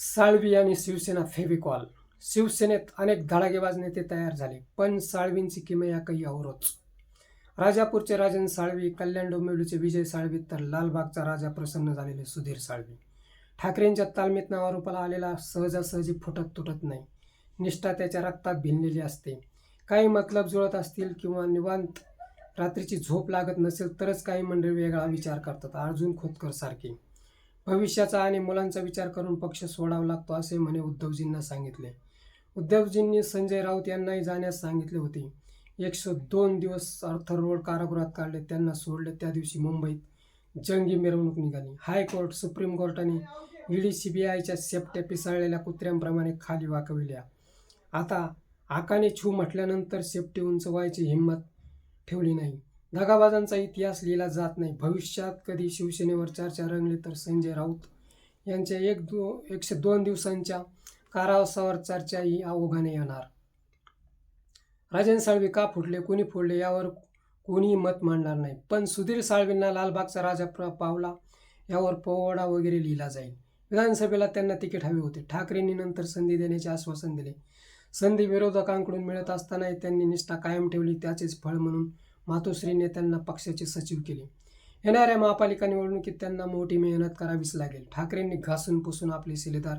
साळवी आणि शिवसेना फेविकॉल शिवसेनेत अनेक धडाकेबाज नेते तयार झाले पण साळवींची किमया काही औरच राजापूरचे राजन साळवी कल्याण डोंबिवलीचे विजय साळवी तर लालबागचा राजा प्रसन्न झालेले सुधीर साळवी. ठाकरेंच्या तालमीत नावारूपाला आलेला सहजासहजी फुटत तुटत नाही. निष्ठा त्याच्या रक्तात भिनलेली असते. काही मतलब जुळत असतील किंवा निवांत रात्रीची झोप लागत नसेल तरच काही मंडळी वेगळा विचार करतात अर्जुन खोतकर सारखे. भविष्याचा आणि मुलांचा विचार करून पक्ष सोडावा लागतो असे म्हणे उद्धवजींना सांगितले. उद्धवजींनी संजय राऊत यांनाही जाण्यास सांगितले होते. एकशे दोन दिवस अर्थ रोड कारागृहात काढले त्यांना सोडले. त्या दिवशी मुंबईत जंगी मिरवणूक निघाली. हायकोर्ट सुप्रीम कोर्टाने ईडी आयच्या सेपट्या पिसाळलेल्या कुत्र्यांप्रमाणे खाली वाकविल्या. आता आकाने छू म्हटल्यानंतर सेपटी उंच व्हायची हिंमत ठेवली नाही. दगाबाजांचा इतिहास लिहिला जात नाही. भविष्यात कधी शिवसेनेवर चर्चा रंगली तर संजय राऊत यांच्या एक दो एकशे दोन दिवसांच्या कारावासावर चर्चा ही ओघाने येणार. राजन साळवी का फुटले कोणी फोडले यावर कोणीही मत मांडणार नाही. पण सुधीर साळवींना लालबागचा राजा प्र पावला यावर पोवाडा वगैरे लिहिला जाईल. विधानसभेला त्यांना तिकीट हवे होते. ठाकरेंनी नंतर संधी देण्याचे आश्वासन दिले. संधी विरोधकांकडून मिळत असतानाही त्यांनी निष्ठा कायम ठेवली. त्याचेच फळ म्हणून मातोश्रीने त्यांना पक्षाचे सचिव केले. येणाऱ्या महापालिका निवडणुकीत त्यांना मोठी मेहनत करावीच लागेल. ठाकरेंनी घासून पुसून आपले शिलेदार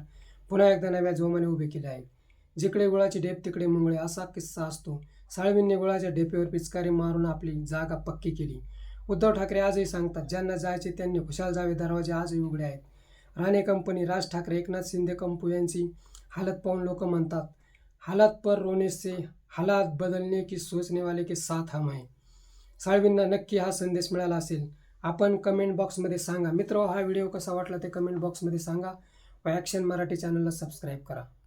पुन्हा एकदा नव्या जोमाने उभे केले आहे जिकडे गुळाचे ढेप तिकडे मुंगळे असा किस्सा असतो. साळवींनी गुळाच्या ढेपेवर पिचकारी मारून आपली जागा पक्की केली. उद्धव ठाकरे आजही सांगतात ज्यांना जायचे त्यांनी खुशाल जावे दरवाजे आजही उघडे आहेत. राणे कंपनी राज ठाकरे एकनाथ शिंदे कंपू यांची हालत पाहून लोक म्हणतात हालात पर रोने से हालात बदलने की सोचने वाले के साथ हम आहे साळवींना नक्की हा संदेश मिळाला असेल. आपण कमेंट बॉक्समध्ये सांगा. मित्र हा व्हिडिओ कसा वाटला ते कमेंट बॉक्समध्ये सांगा. व ॲक्शन मराठी चॅनलला सबस्क्राईब करा.